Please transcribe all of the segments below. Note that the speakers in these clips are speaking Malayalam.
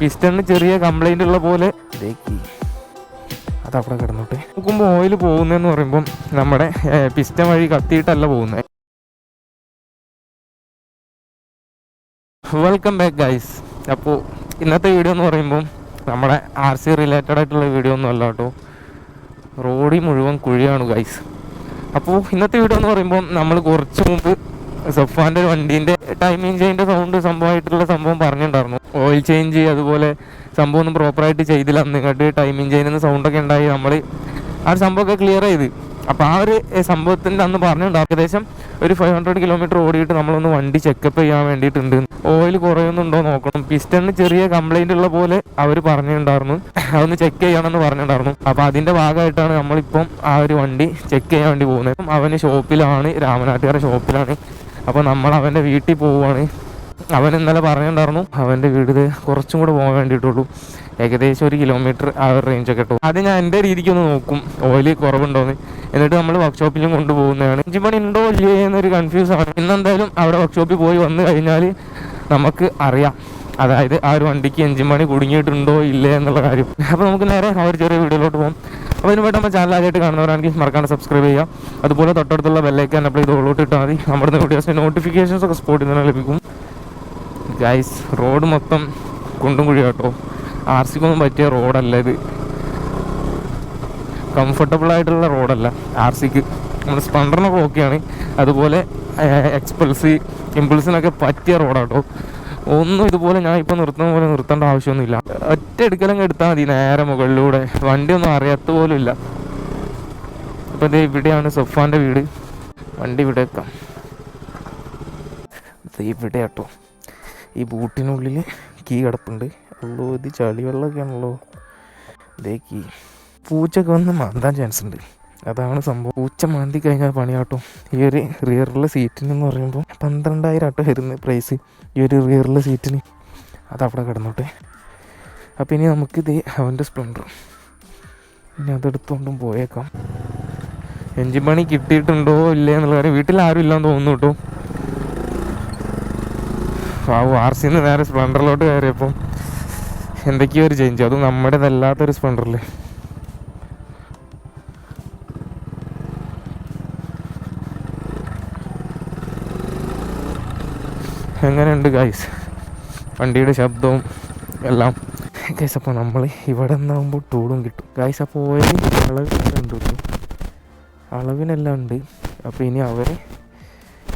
പിസ്റ്റണിന് ചെറിയ കംപ്ലൈന്റ് ഉള്ള പോലെ. അതവിടെ കിടന്നോട്ടെ. നോക്കുമ്പോൾ ഓയിൽ പോകുന്നതെന്ന് പറയുമ്പം നമ്മുടെ പിസ്റ്റൺ വഴി കത്തിയിട്ടല്ല പോകുന്നത് വെൽക്കം ബാക്ക് ഗൈസ് അപ്പോൾ ഇന്നത്തെ വീഡിയോ എന്ന് പറയുമ്പം നമ്മുടെ ആർ സി റിലേറ്റഡ് ആയിട്ടുള്ള വീഡിയോ ഒന്നും അല്ല കേട്ടോ. റോഡിൽ മുഴുവൻ കുഴിയാണ് ഗൈസ് അപ്പോൾ ഇന്നത്തെ വീഡിയോ എന്ന് പറയുമ്പോൾ നമ്മൾ കുറച്ച് മുമ്പ് സഫാന്റെ വണ്ടീന്റെ ടൈമിങ് ചെയിന്റെ സൗണ്ട് സംഭവമായിട്ടുള്ള സംഭവം പറഞ്ഞിട്ടുണ്ടായിരുന്നു. ഓയിൽ ചേഞ്ച് അതുപോലെ സംഭവം ഒന്നും പ്രോപ്പറായിട്ട് ചെയ്തില്ല. നിങ്ങളുടെ ടൈമിങ് ചേഞ്ചിന് സൗണ്ടൊക്കെ ഉണ്ടായി. നമ്മൾ ആ ഒരു സംഭവമൊക്കെ ക്ലിയർ ചെയ്ത് അപ്പോൾ ആ ഒരു സംഭവത്തിന്റെ അന്ന് പറഞ്ഞിട്ടുണ്ട് ഏകദേശം ഒരു ഫൈവ് ഹൺഡ്രഡ് കിലോമീറ്റർ ഓടിയിട്ട് നമ്മളൊന്ന് വണ്ടി ചെക്കപ്പ് ചെയ്യാൻ വേണ്ടിയിട്ടുണ്ട്. ഓയിൽ കുറയുന്നുണ്ടോ നോക്കണം. പിസ്റ്റണിന് ചെറിയ കംപ്ലൈന്റ് ഉള്ള പോലെ അവർ പറഞ്ഞിട്ടുണ്ടായിരുന്നു. അതൊന്ന് ചെക്ക് ചെയ്യണമെന്ന് പറഞ്ഞിട്ടുണ്ടായിരുന്നു. അപ്പോൾ അതിന്റെ ഭാഗമായിട്ടാണ് നമ്മളിപ്പം ആ ഒരു വണ്ടി ചെക്ക് ചെയ്യാൻ വേണ്ടി പോകുന്നത്. അവന് ഷോപ്പിലാണ് രാമനാട്ടുകാരുടെ ഷോപ്പിലാണ് അപ്പോൾ നമ്മൾ അവന്റെ വീട്ടിൽ പോവുകയാണ്. അവൻ ഇന്നലെ പറഞ്ഞിട്ടുണ്ടായിരുന്നു അവന്റെ വീട് കുറച്ചും കൂടെ പോകാൻ വേണ്ടിയിട്ടുള്ളൂ. ഏകദേശം ഒരു കിലോമീറ്റർ ആ ഒരു റേഞ്ച് ഒക്കെ ഇട്ടു. അത് ഞാൻ എന്റെ രീതിക്ക് ഒന്ന് നോക്കും ഓയിൽ കുറവുണ്ടോന്ന്. എന്നിട്ട് നമ്മൾ വർക്ക്ഷോപ്പിലും കൊണ്ടുപോകുന്നതാണ് അഞ്ച് മണി ഉണ്ടോ ഇല്ലേ എന്നൊരു കൺഫ്യൂസ് ആണ്. ഇന്നെന്തായാലും അവിടെ വർക്ക്ഷോപ്പിൽ പോയി വന്നു കഴിഞ്ഞാൽ നമുക്ക് അറിയാം. അതായത് ആ ഒരു വണ്ടിക്ക് എഞ്ചിൻ മണി കുടുങ്ങിയിട്ടുണ്ടോ ഇല്ലേ എന്നുള്ള കാര്യം. അപ്പോൾ നമുക്ക് നേരെ ആ ഒരു ചെറിയ വീഡിയോയിലോട്ട് പോകും. അപ്പോൾ ഇതിന് വേണ്ടി നമ്മൾ ചാനൽ ആദ്യമായിട്ട് കാണുന്നവരാണെങ്കിൽ മറക്കാണ്ട് സബ്സ്ക്രൈബ് ചെയ്യുക. അതുപോലെ തൊട്ടടുത്തുള്ള ബെല്ലൈക്കാൻ അപ്ലൈ ചെയ്ത് ഉള്ളോട്ട് ഇട്ടാൽ മതി. നമ്മുടെ വീഡിയോസിന്റെ നോട്ടിഫിക്കേഷൻസ് ഒക്കെ സ്പോട്ടിൽ നിന്ന് ലഭിക്കും. ഗൈസ് റോഡ് മൊത്തം കുണ്ടും കുഴി കേട്ടോ ആർ സിക്കൊന്നും പറ്റിയ റോഡല്ല ഇത്. കംഫർട്ടബിൾ ആയിട്ടുള്ള റോഡല്ല ആർ സിക്ക് നമ്മുടെ സ്പണ്ടറിനൊക്കെ ഓക്കെയാണ് അതുപോലെ എക്സ്പൾസി ഇമ്പിൾസിനൊക്കെ പറ്റിയ റോഡാട്ടോ ഒന്നും ഇതുപോലെ ഞാൻ ഇപ്പോൾ നിർത്തുന്ന പോലെ നിർത്തേണ്ട ആവശ്യമൊന്നുമില്ല. ഒറ്റ എടുക്കലങ്ങ് എടുത്താൽ മതി നേരെ മുകളിലൂടെ. വണ്ടി ഒന്നും അറിയാത്ത പോലും ഇല്ല. അപ്പോൾ ഇതേ ഇവിടെയാണ് സഫാന്റെ വീട്. വണ്ടി ഇവിടെ വെക്കാം. ഇവിടെ കേട്ടോ ഈ ബൂട്ടിനുള്ളിൽ കീ കിടപ്പുണ്ട്. ഉള്ളൂ ഇത് ചളിവെള്ളമൊക്കെ ആണല്ലോ ഇതേ കീ. പൂച്ചൊക്കെ വന്ന് മാന്താൻ ചാൻസ് ഉണ്ട്. അതാണ് സംഭവം. പൂച്ച മാന്തി കഴിഞ്ഞാൽ പണിയാട്ടോ. ഈ ഒരു റിയറിലെ സീറ്റിന് എന്ന് പറയുമ്പോൾ പന്ത്രണ്ടായിരം ആട്ടോ വരുന്ന പ്രൈസ് ഈ ഒരു റിയറിലെ സീറ്റിന്. അതവിടെ കിടന്നോട്ടെ. അപ്പം ഇനി നമുക്കിത് അവന്റെ സ്പ്ലെൻഡർ ഇനി അതെടുത്തുകൊണ്ടും പോയേക്കാം. എഞ്ചിൻ പണി കിട്ടിയിട്ടുണ്ടോ ഇല്ലേ എന്നുള്ള കാര്യം വീട്ടിൽ ആരും ഇല്ലാന്ന് തോന്നുന്നു കേട്ടോ. ആ ആർ സിന്ന് നേരെ സ്പ്ലെൻഡറിലോട്ട് കയറിയപ്പം എന്തൊക്കെയോ ഒരു ചേഞ്ച് അതും നമ്മുടേതല്ലാത്തൊരു സ്പ്ലെൻഡറിൽ എങ്ങനെയുണ്ട് ഗൈസ് വണ്ടിയുടെ ശബ്ദവും എല്ലാം. ഗൈസ് അപ്പോൾ നമ്മൾ ഇവിടെ നിന്നാകുമ്പോൾ ടൂളും കിട്ടും. ഗൈസ് അപ്പോൾ ഓയിൽ അളവ് ഉണ്ട് അളവിനെല്ലാം ഉണ്ട്. അപ്പോൾ ഇനി അവർ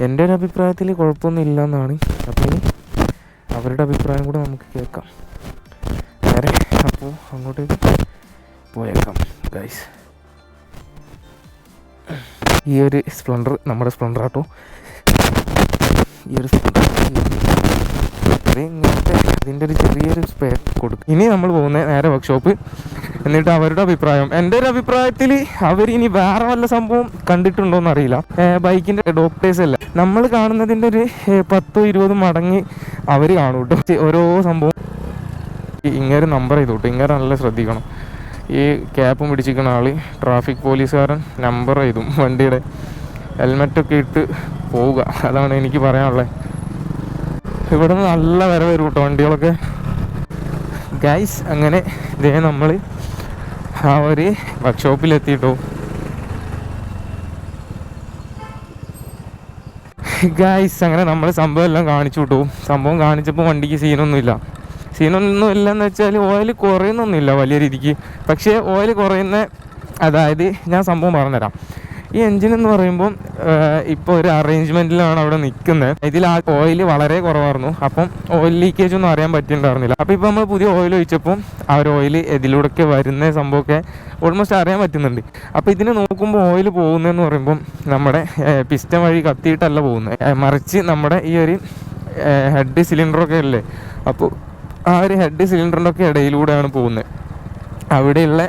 എന്റെ ഒരു അഭിപ്രായത്തിൽ കുഴപ്പമൊന്നും ഇല്ല എന്നാണ് അപ്പോൾ ഇനി അവരുടെ അഭിപ്രായം കൂടെ നമുക്ക് കേൾക്കാം. നേരെ അപ്പോൾ അങ്ങോട്ട് പോയേക്കാം ഗൈസ് ഈ ഒരു സ്പ്ലണ്ടർ നമ്മുടെ സ്പ്ലണ്ടർ ആട്ടോ ഈ ഒരു ഇങ്ങനത്തെ അതിന്റെ ഒരു ചെറിയൊരു സ്പേ കൊടുക്കും ഇനി നമ്മൾ പോകുന്ന നേരെ വർക്ക്ഷോപ്പ് എന്നിട്ട് അവരുടെ അഭിപ്രായം. എന്റെ ഒരു അഭിപ്രായത്തിൽ അവർ ഇനി വേറെ വല്ല സംഭവം കണ്ടിട്ടുണ്ടോ എന്നറിയില്ല. ബൈക്കിന്റെ ഡോക്ടേഴ്സ് അല്ല. നമ്മൾ കാണുന്നതിന്റെ ഒരു പത്തോ ഇരുപതും മടങ്ങ് അവർ കാണും കേട്ടോ ഓരോ സംഭവം ഇങ്ങനെ നമ്പർ ചെയ്തു കേട്ടോ ഇങ്ങനെ നല്ല ശ്രദ്ധിക്കണം. ഈ ക്യാപ്പും പിടിച്ചിരിക്കുന്ന ആൾ ട്രാഫിക് പോലീസുകാരൻ നമ്പർ ചെയ്തു വണ്ടിയുടെ. ഹെൽമെറ്റൊക്കെ ഇട്ട് പോവുക. അതാണ് എനിക്ക് പറയാനുള്ളത് ഇവിടെ നിന്ന് നല്ല വര വരും കേട്ടോ വണ്ടികളൊക്കെ. ഗൈസ് അങ്ങനെ ഇതേ നമ്മൾ ആ ഒരു വർക്ക്ഷോപ്പിലെത്തിയിട്ടോ ഗൈസ് അങ്ങനെ നമ്മൾ സംഭവം എല്ലാം കാണിച്ചു വിട്ടു സംഭവം കാണിച്ചപ്പോൾ വണ്ടിക്ക് സീനൊന്നുമില്ല. സീനൊന്നും ഇല്ല എന്ന് വെച്ചാൽ ഓയിൽ കുറയുന്നൊന്നുമില്ല വലിയ രീതിക്ക്. പക്ഷേ ഓയിൽ കുറയുന്ന അതായത് ഞാൻ സംഭവം പറഞ്ഞുതരാം. ഈ എൻജിൻ എന്ന് പറയുമ്പോൾ ഇപ്പോൾ ഒരു അറേഞ്ച്മെന്റിലാണ് അവിടെ നിൽക്കുന്നത്. ഇതിൽ ആ ഓയിൽ വളരെ കുറവായിരുന്നു. അപ്പം ഓയിൽ ലീക്കേജ് ഒന്നും അറിയാൻ പറ്റിയിട്ടുണ്ടായിരുന്നില്ല. അപ്പോൾ ഇപ്പോൾ നമ്മൾ പുതിയ ഓയിൽ ഒഴിച്ചപ്പോൾ ആ ഒരു ഓയിൽ ഇതിലൂടെയൊക്കെ വരുന്ന സംഭവമൊക്കെ ഓൾമോസ്റ്റ് അറിയാൻ പറ്റുന്നുണ്ട്. അപ്പോൾ ഇതിനെ നോക്കുമ്പോൾ ഓയിൽ പോകുന്നതെന്ന് പറയുമ്പം നമ്മുടെ പിസ്റ്റൺ വഴി കത്തിയിട്ടല്ല പോകുന്നത്. മറിച്ച് നമ്മുടെ ഈ ഒരു ഹെഡ് സിലിണ്ടറൊക്കെ അല്ലേ? അപ്പോൾ ആ ഒരു ഹെഡ് സിലിണ്ടറിന്റെ ഒക്കെ ഇടയിലൂടെയാണ് പോകുന്നത്. അവിടെയുള്ള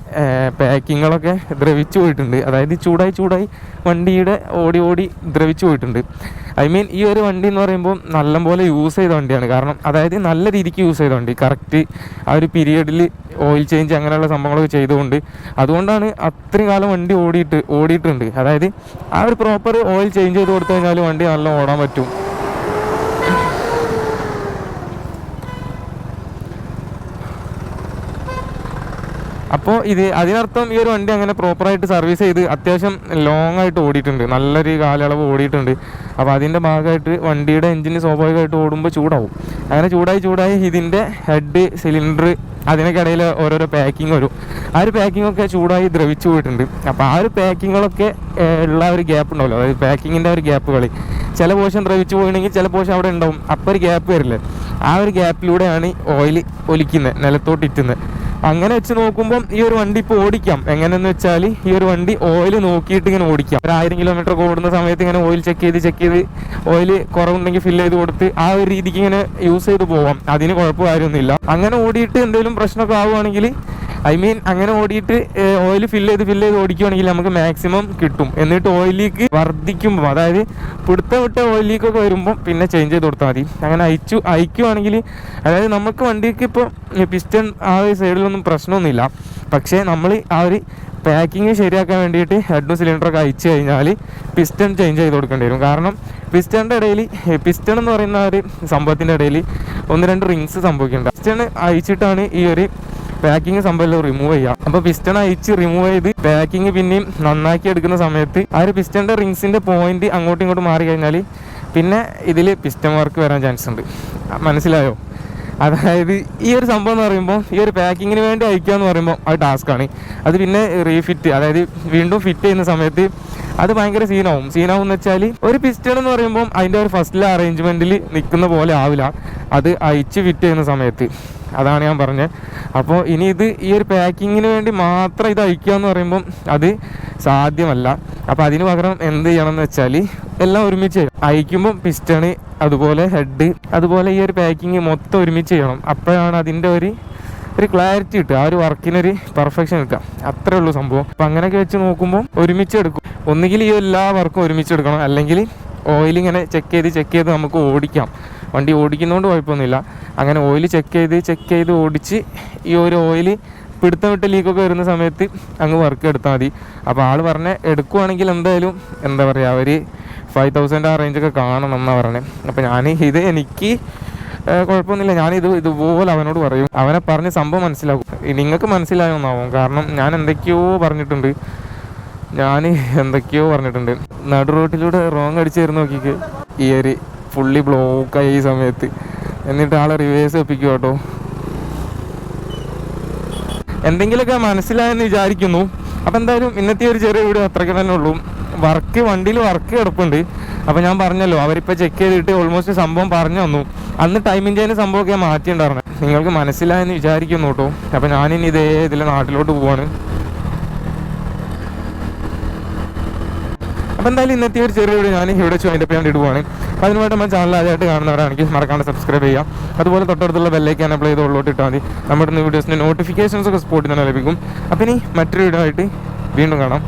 പാക്കിങ്ങുകളൊക്കെ ദ്രവിച്ചു പോയിട്ടുണ്ട്. അതായത് ചൂടായി ചൂടായി വണ്ടിയുടെ ഓടി ഓടി ദ്രവിച്ചു പോയിട്ടുണ്ട്. ഐ മീൻ ഈ ഒരു വണ്ടി എന്ന് പറയുമ്പോൾ നല്ലപോലെ യൂസ് ചെയ്ത വണ്ടിയാണ്. കാരണം അതായത് നല്ല രീതിക്ക് യൂസ് ചെയ്ത വണ്ടി. കറക്റ്റ് ആ ഒരു പീരീഡിൽ ഓയിൽ ചേഞ്ച് അങ്ങനെയുള്ള സംഭവങ്ങളൊക്കെ ചെയ്തുകൊണ്ട് അതുകൊണ്ടാണ് അത്രയും കാലം വണ്ടി ഓടിയിട്ട് ഓടിയിട്ടുണ്ട്. അതായത് ആ ഒരു പ്രോപ്പർ ഓയിൽ ചേഞ്ച് ചെയ്ത് കൊടുത്തു കഴിഞ്ഞാൽ വണ്ടി നല്ല ഓടാൻ പറ്റും. അപ്പോൾ ഇത് അതിനർത്ഥം ഈ ഒരു വണ്ടി അങ്ങനെ പ്രോപ്പറായിട്ട് സർവീസ് ചെയ്ത് അത്യാവശ്യം ലോങ് ആയിട്ട് ഓടിയിട്ടുണ്ട്. നല്ലൊരു കാലയളവ് ഓടിയിട്ടുണ്ട്. അപ്പോൾ അതിന്റെ ഭാഗമായിട്ട് വണ്ടിയുടെ എഞ്ചിന് സ്വാഭാവികമായിട്ട് ഓടുമ്പോൾ ചൂടാവും. അങ്ങനെ ചൂടായി ചൂടായി ഇതിന്റെ ഹെഡ് സിലിണ്ടർ അതിനൊക്കിടയിൽ ഓരോരോ പാക്കിംഗ് വരും. ആ ഒരു പാക്കിംഗ് ഒക്കെ ചൂടായി ദ്രവിച്ചു പോയിട്ടുണ്ട്. അപ്പോൾ ആ ഒരു പാക്കിങ്ങുകളൊക്കെ ഉള്ള ഒരു ഗ്യാപ്പ് ഉണ്ടാവില്ല അതായത് പാക്കിങ്ങിന്റെ ഒരു ഗ്യാപ്പ് കളി. ചില പോഷൻ ദ്രവിച്ചു പോയിണെങ്കിൽ ചില പോഷൻ അവിടെ ഉണ്ടാവും. അപ്പോൾ ഒരു ഗ്യാപ്പ് വരില്ലേ? ആ ഒരു ഗ്യാപ്പിലൂടെയാണ് ഓയിൽ ഒലിക്കുന്നത് നിലത്തോട്ട് ഇറ്റുന്നത് അങ്ങനെ വെച്ച് നോക്കുമ്പോൾ ഈ ഒരു വണ്ടി ഇപ്പോൾ ഓടിക്കാം. എങ്ങനെയെന്ന് വെച്ചാൽ ഈ ഒരു വണ്ടി ഓയിൽ നോക്കിയിട്ട് ഇങ്ങനെ ഓടിക്കാം. ഒരു ആയിരം കിലോമീറ്റർ ഓടുന്ന സമയത്ത് ഇങ്ങനെ ഓയിൽ ചെക്ക് ചെയ്ത് ചെക്ക് ചെയ്ത് ഓയിൽ കുറവുണ്ടെങ്കിൽ ഫില്ല് ചെയ്ത് കൊടുത്ത് ആ ഒരു രീതിക്ക് ഇങ്ങനെ യൂസ് ചെയ്ത് പോവാം. അതിന് കുഴപ്പമായിരുന്നില്ല അങ്ങനെ ഓടിയിട്ട് എന്തെങ്കിലും പ്രശ്നമൊക്കെ ആവുകയാണെങ്കിൽ ഐ മീൻ അങ്ങനെ ഓടിയിട്ട് ഓയിൽ ഫില്ല് ചെയ്ത് ഫില്ല് ചെയ്ത് ഓടിക്കുകയാണെങ്കിൽ നമുക്ക് മാക്സിമം കിട്ടും. എന്നിട്ട് ഓയിൽ ലീക്ക് വർദ്ധിക്കുമ്പോൾ അതായത് പിടുത്ത വിട്ട ഓയിൽ ലീക്കൊക്കെ വരുമ്പോൾ പിന്നെ ചേഞ്ച് ചെയ്ത് കൊടുത്താൽ മതി. അങ്ങനെ അയച്ചു അയക്കുവാണെങ്കിൽ അതായത് നമുക്ക് വണ്ടിക്ക് ഇപ്പോൾ പിസ്റ്റൺ ആ ഒരു സൈഡിലൊന്നും പ്രശ്നമൊന്നുമില്ല. പക്ഷേ നമ്മൾ ആ ഒരു പാക്കിങ് ശരിയാക്കാൻ വേണ്ടിയിട്ട് ഹെഡും സിലിണ്ടറൊക്കെ അയച്ചു കഴിഞ്ഞാൽ പിസ്റ്റൺ ചേഞ്ച് ചെയ്ത് കൊടുക്കേണ്ടി വരും. കാരണം പിസ്റ്റണിന്റെ ഇടയിൽ പിസ്റ്റൺ എന്ന് പറയുന്ന ഒരു സംഭവത്തിന്റെ ഇടയിൽ ഒന്ന് രണ്ട് റിങ്സ് സംഭവിക്കുന്നുണ്ട്. പിസ്റ്റൺ അയച്ചിട്ടാണ് ഈ ഒരു പാക്കിങ് സംഭവം റിമൂവ് ചെയ്യാം. അപ്പൊ പിസ്റ്റൺ അയച്ച് റിമൂവ് ചെയ്ത് പാക്കിങ് പിന്നെയും നന്നാക്കി എടുക്കുന്ന സമയത്ത് ആ ഒരു പിസ്റ്റന്റെ റിങ്സിന്റെ പോയിന്റ് അങ്ങോട്ടും ഇങ്ങോട്ടും മാറി കഴിഞ്ഞാൽ പിന്നെ ഇതിൽ പിസ്റ്റൺ വർക്ക് വരാൻ ചാൻസ് ഉണ്ട്. മനസ്സിലായോ? അതായത് ഈ ഒരു സംഭവം എന്ന് പറയുമ്പോൾ ഈ ഒരു പാക്കിങ്ങിന് വേണ്ടി അയക്കുക എന്ന് പറയുമ്പോൾ ആ ടാസ്ക്കാണ് അത് പിന്നെ റീഫിറ്റ് അതായത് വീണ്ടും ഫിറ്റ് ചെയ്യുന്ന സമയത്ത് അത് ഭയങ്കര സീനാവും സീനാവും എന്ന് വെച്ചാൽ ഒരു പിസ്റ്റൺ എന്ന് പറയുമ്പോൾ അതിന്റെ ഒരു ഫസ്റ്റിലെ അറേഞ്ച്മെന്റിൽ നിൽക്കുന്ന പോലെ ആവില്ല. അത് അയച്ച് ഫിറ്റ് ചെയ്യുന്ന സമയത്ത്. അതാണ് ഞാൻ പറഞ്ഞത്. അപ്പോൾ ഇനി ഇത് ഈ ഒരു പാക്കിങ്ങിന് വേണ്ടി മാത്രം ഇത് അയക്കുക എന്ന് പറയുമ്പം അത് സാധ്യമല്ല. അപ്പോൾ അതിന് പകരം എന്ത് ചെയ്യണം എന്ന് വെച്ചാൽ എല്ലാം ഒരുമിച്ച് അയക്കുമ്പം പിസ്റ്റണ് അതുപോലെ ഹെഡ് അതുപോലെ ഈ ഒരു പാക്കിങ് മൊത്തം ഒരുമിച്ച് ചെയ്യണം. അപ്പോഴാണ് അതിന്റെ ഒരു ഒരു ക്ലാരിറ്റി കിട്ടുക. ആ ഒരു വർക്കിനൊരു പെർഫെക്ഷൻ കിട്ടുക. അത്രേ ഉള്ളൂ സംഭവം. അപ്പം അങ്ങനെയൊക്കെ വെച്ച് നോക്കുമ്പോൾ ഒരുമിച്ച് എടുക്കും. ഒന്നുകിൽ ഈ എല്ലാ വർക്കും ഒരുമിച്ച് എടുക്കണം. അല്ലെങ്കിൽ ഓയിൽ ഇങ്ങനെ ചെക്ക് ചെയ്ത് ചെക്ക് ചെയ്ത് നമുക്ക് ഓടിക്കാം. വണ്ടി ഓടിക്കുന്നതുകൊണ്ട് കുഴപ്പമൊന്നുമില്ല. അങ്ങനെ ഓയിൽ ചെക്ക് ചെയ്ത് ചെക്ക് ചെയ്ത് ഓടിച്ച് ഈ ഒരു ഓയിൽ പിടുത്തം വിട്ട് ലീക്കൊക്കെ വരുന്ന സമയത്ത് അങ്ങ് വർക്ക് എടുത്താൽ മതി. അപ്പോൾ ആൾ പറഞ്ഞ എടുക്കുവാണെങ്കിൽ എന്തായാലും എന്താ പറയുക ഒരു ഫൈവ് തൗസൻഡ് ആ റേഞ്ചൊക്കെ കാണണം എന്നാണ് പറഞ്ഞത് അപ്പോൾ ഞാൻ ഇത് എനിക്ക് കുഴപ്പമൊന്നുമില്ല. ഞാനിത് ഇതുപോലെ അവനോട് പറയും. അവനെ പറഞ്ഞ് സംഭവം മനസ്സിലാക്കും. നിങ്ങൾക്ക് മനസ്സിലായോന്നാവും കാരണം ഞാൻ എന്തൊക്കെയോ പറഞ്ഞിട്ടുണ്ട്. ഞാൻ എന്തൊക്കെയോ പറഞ്ഞിട്ടുണ്ട്. നടു റോട്ടിലൂടെ റോങ് അടിച്ച് തരുന്ന നോക്കിക്ക്. ഈ ഒരു ഫുള്ളി ബ്ലോക്കായി ഈ സമയത്ത്. എന്നിട്ട് ആളെ റിവേഴ്സ് ഒപ്പിക്കും കേട്ടോ എന്തെങ്കിലുമൊക്കെ മനസ്സിലായെന്ന് വിചാരിക്കുന്നു. അപ്പം എന്തായാലും ഇന്നത്തെ ഒരു ചെറിയ വീഡിയോ അത്രയ്ക്ക് തന്നെ ഉള്ളൂ. വർക്ക് വണ്ടിയിൽ വർക്ക് കിടപ്പുണ്ട്. അപ്പോൾ ഞാൻ പറഞ്ഞല്ലോ അവരിപ്പോൾ ചെക്ക് ചെയ്തിട്ട് ഓൾമോസ്റ്റ് സംഭവം പറഞ്ഞു തന്നു. അന്ന് ടൈമിന്റെ തന്നെ സംഭവമൊക്കെ മാറ്റിയിട്ടുണ്ടായിരുന്നു. നിങ്ങൾക്ക് മനസ്സിലായെന്ന് വിചാരിക്കുന്നു കേട്ടോ. അപ്പോൾ ഞാനിനി ഇതേ ഇതിലെ നാട്ടിലോട്ട് പോവാണ്. അപ്പോൾ എന്തായാലും ഇന്നത്തെ ഒരു ചെറിയ വീഡിയോ ഞാൻ ഇവിടെ വെച്ച് അതിന്റെ പേര് ഇടുവാണ് അപ്പോൾ അതിനുവേണ്ടി നമ്മൾ ചാനൽ ആദ്യമായിട്ട് കാണുന്നവരാണെങ്കിൽ മറക്കാണ്ട് സബ്സ്ക്രൈബ് ചെയ്യാം അതുപോലെ തൊട്ടടുത്തുള്ള ബെല്ലേക്ക് അപ്ലൈ ചെയ്ത് ഉള്ളോട്ട് ഇട്ടാൽ മതി നമ്മുടെ വീഡിയോസിന്റെ നോട്ടിഫിക്കേഷൻസ് ഒക്കെ സ്പോട്ടിൽ തന്നെ ലഭിക്കും. അപ്പോൾ ഇനി മറ്റൊരു വീഡിയോ ആയിട്ട് വീണ്ടും കാണാം.